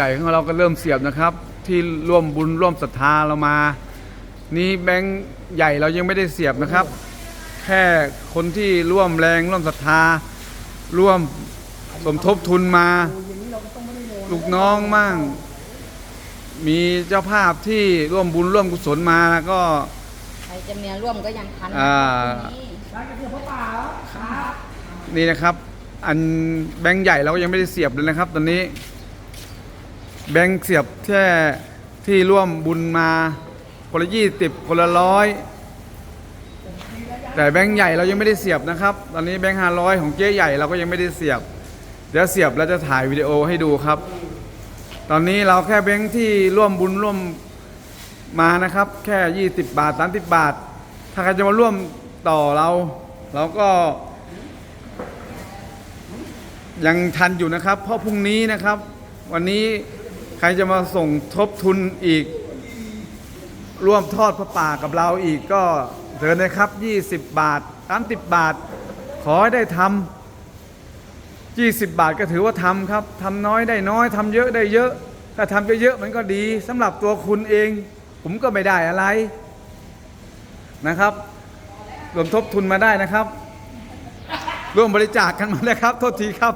ใหญ่ของเราก็เริ่มเสียบนะครับ ที่ร่วมบุญร่วมศรัทธาเรามา นี่แบงค์ใหญ่เรายังไม่ได้เสียบนะครับ แค่คนที่ร่วมแรงร่วมศรัทธา ร่วมสมทบทุนมา ลูกน้องมั่ง มีเจ้าภาพที่ร่วมบุญร่วมกุศลมาแล้วก็ใครจะมีร่วมก็ยังทันอ่าพรุ่งนี้นี่นะครับ อันแบงค์ใหญ่เราก็ยังไม่ได้เสียบเลยนะครับ ตอนนี้ แบงค์เสียบแค่ที่ร่วมบุญมาคนละยี่สิบคนละร้อยแต่แบงค์ใหญ่เรายังไม่ได้เสียบนะครับ ตอนนี้แบงค์ห้าร้อยของเจ๊ใหญ่เราก็ยังไม่ได้เสียบ เดี๋ยวเสียบแล้วจะถ่ายวิดีโอให้ดูครับ ตอนนี้เราแค่แบงค์ที่ร่วมบุญร่วมมานะครับ แค่ 20 บาท 30 บาท ถ้าใครจะมาร่วมต่อเรา เราก็ ยังทันอยู่นะครับ เพราะพรุ่งนี้นะครับ วันนี้ รจะมาส่งทบทุนอีก ร่วมทอดพระป่ากับเราอีกก็เชิญนะครับ 20 บาท30บาท ขอให้ได้ทำ20 บาทก็ถือว่าทำครับทำน้อยได้น้อยทำเยอะได้เยอะ ถ้าทำเยอะๆมันก็ดีสำหรับตัวคุณเอง ผมก็ไม่ได้อะไรนะครับรวมทบทุนมาได้นะครับ ร่วมบริจาคกันมาเลยครับ โทษทีครับ